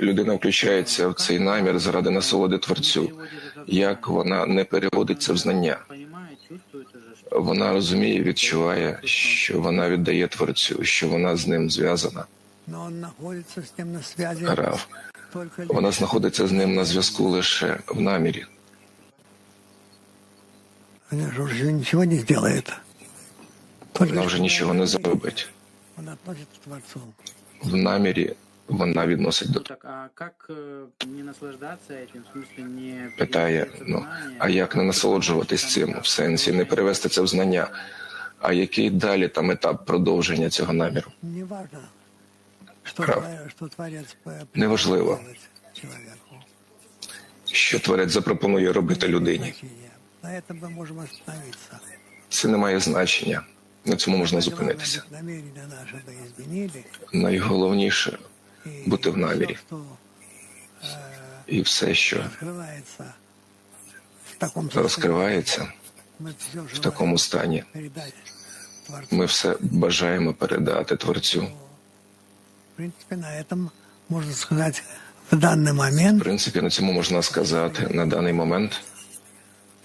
людина включається в цей намір заради насолоди творцю, як вона не переводиться в знання. Вона розуміє, відчуває, що вона віддає творцю, що вона з ним зв'язана. Рав. Вона знаходиться з ним на зв'язку лише в намірі. Вона вже нічого не зробить. В намірі вона відносить до Так, а как э, не наслаждаться этим, в смысле не питає: перевести ну сознание? а як не насолоджуватись цим в сенсі, не перевести це в знання? А який далі там етап продовження цього наміру? Неважно, что, Прав. творец- что Творец по- Неважливо. делает человеку. Що творець запропонує робити людині? Значение. На этом мы можем остановиться. Це не має значення. На цьому можна зупинитися. Намерения наши бы изменили. Найголовніше И Бути в всё, намірі. что і все, що открывается в таком состоянии, розкривається мы всё в желаем такому стані, передать Творцу. ми все бажаємо передати творцю. В принципе, на этом, можно сказать, в данный В момент принципі, на цьому можна сказати на даний момент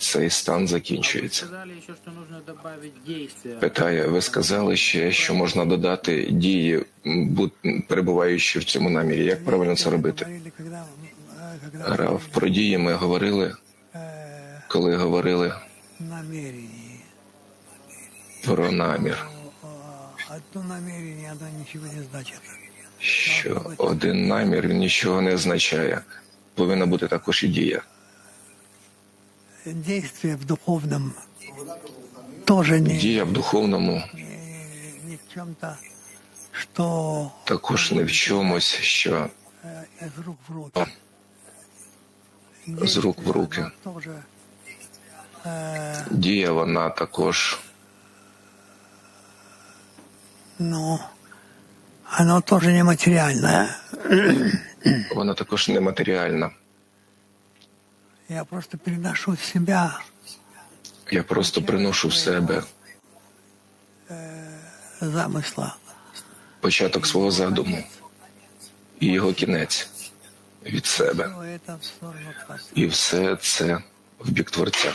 цей стан А вы закінчується. сказали еще, что нужно добавить действия. Питає, ви сказали ще, що можна додати дії, м, бу- перебуваючи в цьому намірі. Як правильно це робити? говорили, когда, э, когда Рав, про дії ми говорили, э, коли говорили намерении. про намір, Э, Одно намерение, оно ничего не значит. що один намір він нічого не означає. Повинна бути також і дія. Дія в духовному не, не в чем-то, что також не в чомусь, що э, из рук в руки. З рук в Действие, руки. оно тоже э, дія вона також Ну, оно тоже нематериальное. вона також нематеріальна. Я просто приношу себя Я просто приношу в себе замысла. початок свого задуму і його кінець від себе. Творца. І все це в бік творця.